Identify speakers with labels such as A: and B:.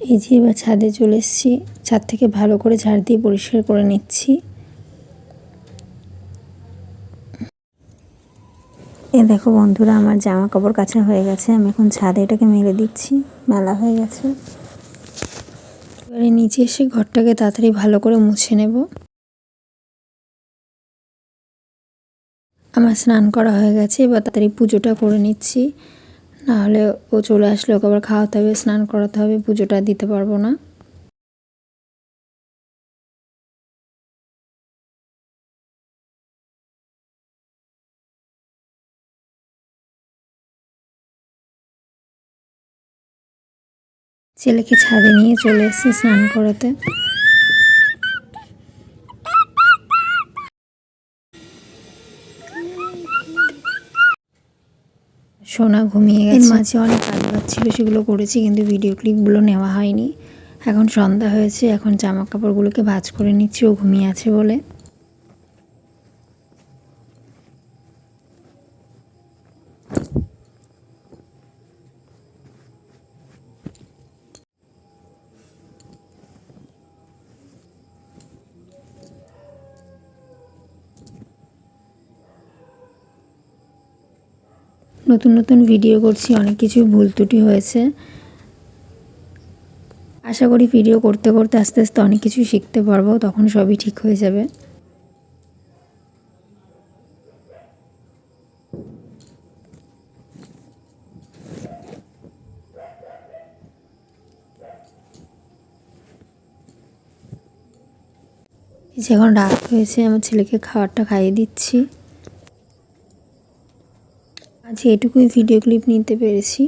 A: এই যে এবার ছাদে চলে এসেছি। ছাদ থেকে ভালো করে ঝাড় দিয়ে পরিষ্কার করে নিচ্ছি। এ দেখো বন্ধুরা, আমার জামা কাপড় কাচা হয়ে গেছে। আমি এখন ছাদে এটাকে মেলে দিচ্ছি। মেলা হয়ে গেছে। এবারে নিচে এসে ঘরটাকে তাড়াতাড়ি ভালো করে মুছে নেব। আমার স্নান করা হয়ে গেছে। এবার তাড়াতাড়ি পুজোটা করে নিচ্ছি। নাহলে ও চলে আসলে ওকে আবার খাওয়াতে হবে, স্নান করাতে হবে, পুজোটা দিতে পারব না। ছেলেকে ছাদে নিয়ে চলে এসেছি স্নান করাতে। সোনা ঘুমিয়ে গেছে। মাঝে অনেক কাজ ছিল, সেগুলো করেছি, কিন্তু ভিডিও ক্লিপগুলো নেওয়া হয়নি। এখন সন্ধ্যা হয়েছে, এখন জামা কাপড়গুলোকে ভাজ করে নিচ্ছি, ও ঘুমিয়ে আছে বলে। নতুন নতুন ভিডিও করছি, অনেক কিছু ভুল ত্রুটি হয়েছে। আশা করি ভিডিও করতে করতে আস্তে আস্তে অনেক কিছু শিখতে পারব, তখন সবই ঠিক হয়ে যাবে। এখন রাত হয়েছে, আমার ছেলেকে খাবারটা খাইয়ে দিচ্ছি। আজ এটুকুই ভিডিও ক্লিপ নিতে পেরেছি।